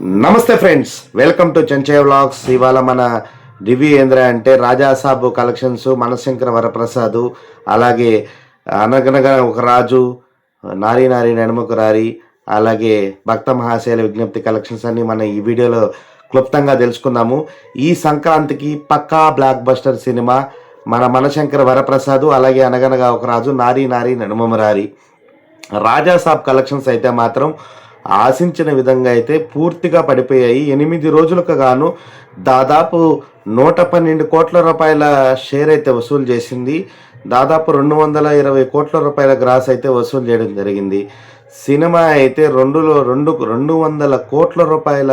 నమస్తే friends welcome to Chenchaiah vlogs. ఇవాళ మన రివ్యూ ఏంద్ర అంటే రాజాసాబు కలెక్షన్స్ మనశంకర వరప్రసాద్ అలాగే అనగనగా ఒక రాజు నారీ నారీ నడుముకు రారి అలాగే భక్త మహాశయాల విజ్ఞప్తి కలెక్షన్స్ అన్ని మన ఈ వీడియోలో క్లుప్తంగా తెలుసుకుందాము. ఈ సంక్రాంతికి పక్కా బ్లాక్ బస్టర్ సినిమా మన మనశంకర వరప్రసాద్ అలాగే అనగనగా ఒక రాజు నారీ నారీ నడుమరారి రాజాసాబ్ కలెక్షన్స్ అయితే మాత్రం ఆశించిన విధంగా అయితే పూర్తిగా పడిపోయాయి. ఎనిమిది రోజులకు గాను దాదాపు నూట పన్నెండు కోట్ల రూపాయల షేర్ అయితే వసూలు చేసింది. దాదాపు రెండు వందల ఇరవై కోట్ల రూపాయల గ్రాస్ అయితే వసూలు చేయడం జరిగింది. సినిమా అయితే రెండులో రెండు రెండు వందల కోట్ల రూపాయల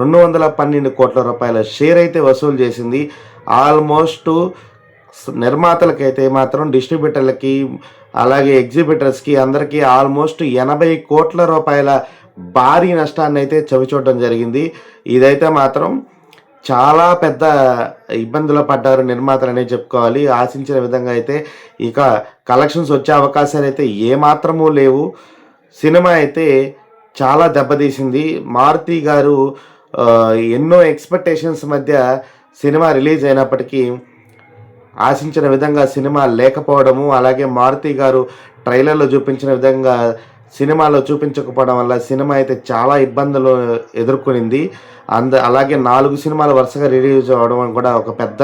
రెండు వందల పన్నెండు కోట్ల రూపాయల షేర్ అయితే వసూలు చేసింది. ఆల్మోస్ట్ నిర్మాతలకైతే మాత్రం డిస్ట్రిబ్యూటర్లకి అలాగే ఎగ్జిబిటర్స్కి అందరికీ ఆల్మోస్ట్ ఎనభై కోట్ల రూపాయల భారీ నష్టాన్ని అయితే చవిచూడడం జరిగింది. ఇదైతే మాత్రం చాలా పెద్ద ఇబ్బందులు పడ్డారు నిర్మాతలు అనేది చెప్పుకోవాలి. ఆశించిన విధంగా అయితే ఇక కలెక్షన్స్ వచ్చే అవకాశాలు అయితే ఏమాత్రము లేవు. సినిమా అయితే చాలా దెబ్బతీసింది. మారుతి గారు ఎన్నో ఎక్స్పెక్టేషన్స్ మధ్య సినిమా రిలీజ్ అయినప్పటికీ ఆశించిన విధంగా సినిమా లేకపోవడము అలాగే మారుతి గారు ట్రైలర్లో చూపించిన విధంగా సినిమాలో చూపించకపోవడం వల్ల సినిమా అయితే చాలా ఇబ్బందులు ఎదుర్కొనింది. అంద అలాగే నాలుగు సినిమాలు వరుసగా రిలీజ్ అవ్వడం కూడా ఒక పెద్ద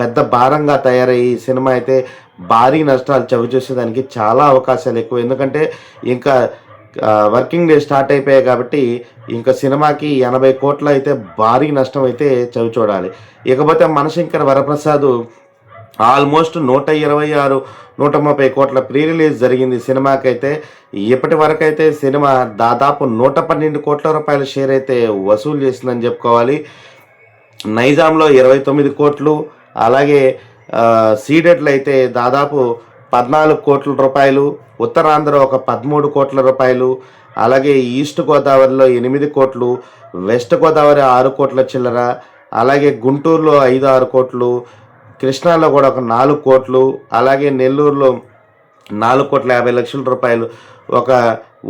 పెద్ద భారంగా తయారయ్యి ఈ సినిమా అయితే భారీ నష్టాలు చవిచూసేదానికి చాలా అవకాశాలు ఎక్కువ. ఎందుకంటే ఇంకా వర్కింగ్ డే స్టార్ట్ అయిపోయాయి కాబట్టి ఇంకా సినిమాకి ఎనభై కోట్లు అయితే భారీ నష్టం అయితే చవి చూడాలి ఇకపోతే మనశంకర్ వరప్రసాద్ ఆల్మోస్ట్ నూట ఇరవై ఆరు నూట ముప్పై కోట్ల ప్రీ రిలీజ్ జరిగింది సినిమాకైతే. ఇప్పటి వరకైతే సినిమా దాదాపు నూట పన్నెండు కోట్ల రూపాయల షేర్ అయితే వసూలు చేసిందని చెప్పుకోవాలి. నైజాంలో ఇరవై తొమ్మిది కోట్లు అలాగే సీడెడ్లు అయితే దాదాపు పద్నాలుగు కోట్ల రూపాయలు ఉత్తరాంధ్ర ఒక పదమూడు కోట్ల రూపాయలు అలాగే ఈస్ట్ గోదావరిలో ఎనిమిది కోట్లు వెస్ట్ గోదావరి ఆరు కోట్ల చిల్లర అలాగే గుంటూరులో ఐదు ఆరు కోట్లు కృష్ణాలో కూడా ఒక నాలుగు కోట్లు అలాగే నెల్లూరులో నాలుగు కోట్ల యాభై లక్షల రూపాయలు. ఒక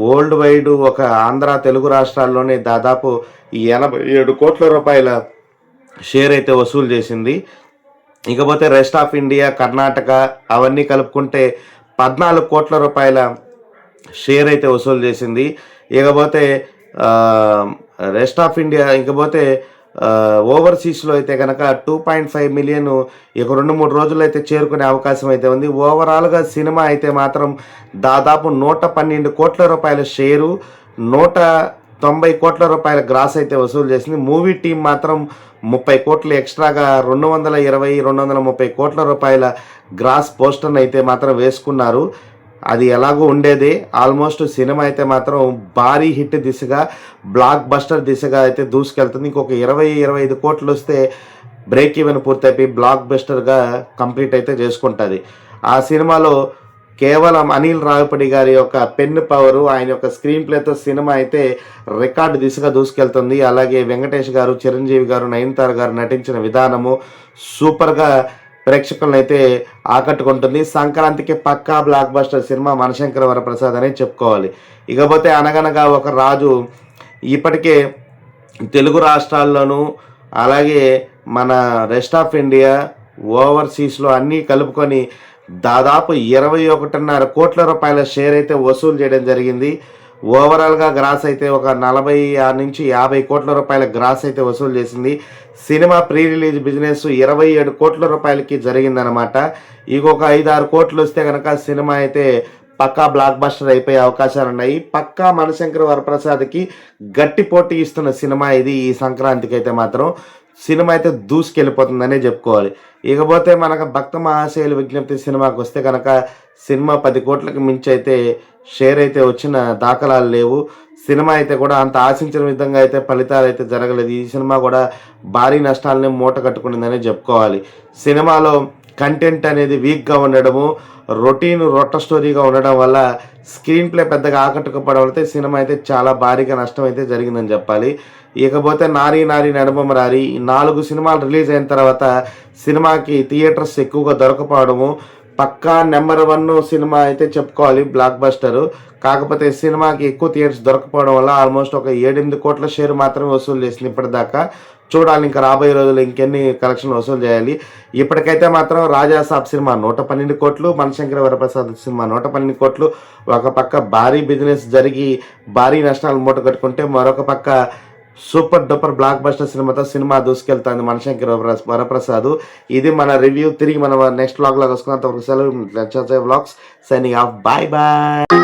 వరల్డ్ వైడ్ ఒక ఆంధ్ర తెలుగు రాష్ట్రాల్లోనే దాదాపు ఎనభై ఏడు కోట్ల రూపాయల షేర్ అయితే వసూలు చేసింది. ఇకపోతే రెస్ట్ ఆఫ్ ఇండియా కర్ణాటక అవన్నీ కలుపుకుంటే పద్నాలుగు కోట్ల రూపాయల షేర్ అయితే వసూలు చేసింది. ఇకపోతే రెస్ట్ ఆఫ్ ఇండియా ఇకపోతే ఓవర్సీస్లో అయితే కనుక టూ పాయింట్ ఫైవ్ మిలియన్ ఇక రెండు మూడు రోజుల్లో అయితే చేరుకునే అవకాశం అయితే ఉంది. ఓవరాల్గా సినిమా అయితే మాత్రం దాదాపు నూట పన్నెండు కోట్ల రూపాయల షేరు నూట తొంభై కోట్ల రూపాయల గ్రాస్ అయితే వసూలు చేసింది. మూవీ టీం మాత్రం ముప్పై కోట్లు ఎక్స్ట్రాగా రెండు వందల ఇరవై రెండు వందల ముప్పై కోట్ల రూపాయల గ్రాస్ పోస్టర్ని అయితే మాత్రం వేసుకున్నారు. అది ఎలాగో ఉండేది. ఆల్మోస్ట్ సినిమా అయితే మాత్రం భారీ హిట్ దిశగా బ్లాక్ బస్టర్ దిశగా అయితే దూసుకెళ్తుంది. ఇంకొక ఇరవై ఇరవై ఐదు కోట్లు వస్తే బ్రేక్ ఈవెన్ పూర్తయిపోయి బ్లాక్ బస్టర్గా కంప్లీట్ అయితే చేసుకుంటుంది. ఆ సినిమాలో కేవలం అనిల్ రావిపడి గారి యొక్క పెన్ పవరు ఆయన యొక్క స్క్రీన్ ప్లేతో సినిమా అయితే రికార్డు దిశగా దూసుకెళ్తుంది. అలాగే వెంకటేష్ గారు చిరంజీవి గారు నయనతార గారు నటించిన విధానము సూపర్గా ప్రేక్షకులను అయితే ఆకట్టుకుంటుంది. సంక్రాంతికి పక్కా blockbuster cinema Manashankara Varaprasad అని చెప్పుకోవాలి. ఇకపోతే అనగనగా ఒక రాజు ఇప్పటికే తెలుగు రాష్ట్రాల్లోనూ అలాగే మన రెస్ట్ ఆఫ్ ఇండియా ఓవర్సీస్లో అన్నీ కలుపుకొని దాదాపు ఇరవై ఒకటిన్నర కోట్ల రూపాయల షేర్ అయితే వసూలు చేయడం జరిగింది. ఓవరాల్గా గ్రాస్ అయితే ఒక నలభై ఆరు నుంచి యాభై కోట్ల రూపాయల గ్రాస్ అయితే వసూలు చేసింది. సినిమా ప్రీ రిలీజ్ బిజినెస్ ఇరవై ఏడు కోట్ల రూపాయలకి జరిగిందనమాట ఇంకొక ఐదు ఆరు కోట్లు వస్తే కనుక సినిమా అయితే పక్కా బ్లాక్ బస్టర్ అయిపోయే అవకాశాలు ఉన్నాయి పక్కా మనశంకర్ వరప్రసాద్కి గట్టి పోటీ ఇస్తున్న సినిమా ఇది ఈ సంక్రాంతికి అయితే మాత్రం. సినిమా అయితే దూసుకెళ్ళిపోతుందనే చెప్పుకోవాలి. ఇకపోతే మనకు భక్త మహాశైలు విజ్ఞప్తి సినిమాకి వస్తే కనుక సినిమా పది కోట్లకు మించి అయితే షేర్ అయితే వచ్చిన దాఖలాలు లేవు. సినిమా అయితే కూడా అంత ఆశించిన విధంగా అయితే ఫలితాలు అయితే జరగలేదు. ఈ సినిమా కూడా భారీ నష్టాలని మూట కట్టుకునిందనే చెప్పుకోవాలి. సినిమాలో కంటెంట్ అనేది వీక్గా ఉండడము రొటీన్ రొట్ట స్టోరీగా ఉండడం వల్ల స్క్రీన్ ప్లే పెద్దగా ఆకట్టుకోవడం వల్ల సినిమా అయితే చాలా భారీగా నష్టం అయితే జరిగిందని చెప్పాలి. ఇకపోతే నారీ నారీ నడుమమ రారి ఈ నాలుగు సినిమాలు రిలీజ్ అయిన తర్వాత సినిమాకి థియేటర్స్ ఎక్కువగా దొరకపోవడము పక్కా నెంబర్ వన్ సినిమా అయితే చెప్పుకోవాలి బ్లాక్ బస్టర్ కాకపోతే సినిమాకి ఎక్కువ థియేటర్స్ దొరకపోవడం వల్ల ఆల్మోస్ట్ ఒక ఏడెనిమిది కోట్ల షేర్ మాత్రమే వసూలు చేసింది ఇప్పటిదాకా. చూడాలి ఇంకా రాబోయే రోజులు ఇంకెన్ని కలెక్షన్ వసూలు చేయాలి. ఇప్పటికైతే మాత్రం రాజాసాబ్ సినిమా నూట పన్నెండు కోట్లు మనశంకర వరప్రసాద్ సినిమా నూట పన్నెండు కోట్లు. ఒక పక్క భారీ బిజినెస్ జరిగి భారీ నష్టాలు మూట కట్టుకుంటే మరొక పక్క సూపర్ డూపర్ బ్లాక్ బస్టర్ సినిమాతో సినిమా దూసుకెళ్తుంది మనశంకర్ వరప్రసాద్. ఇది మన రివ్యూ తిరిగి మనం నెక్స్ట్ బ్లాగ్లో వస్తున్నంత సెలవు vlogs signing off bye bye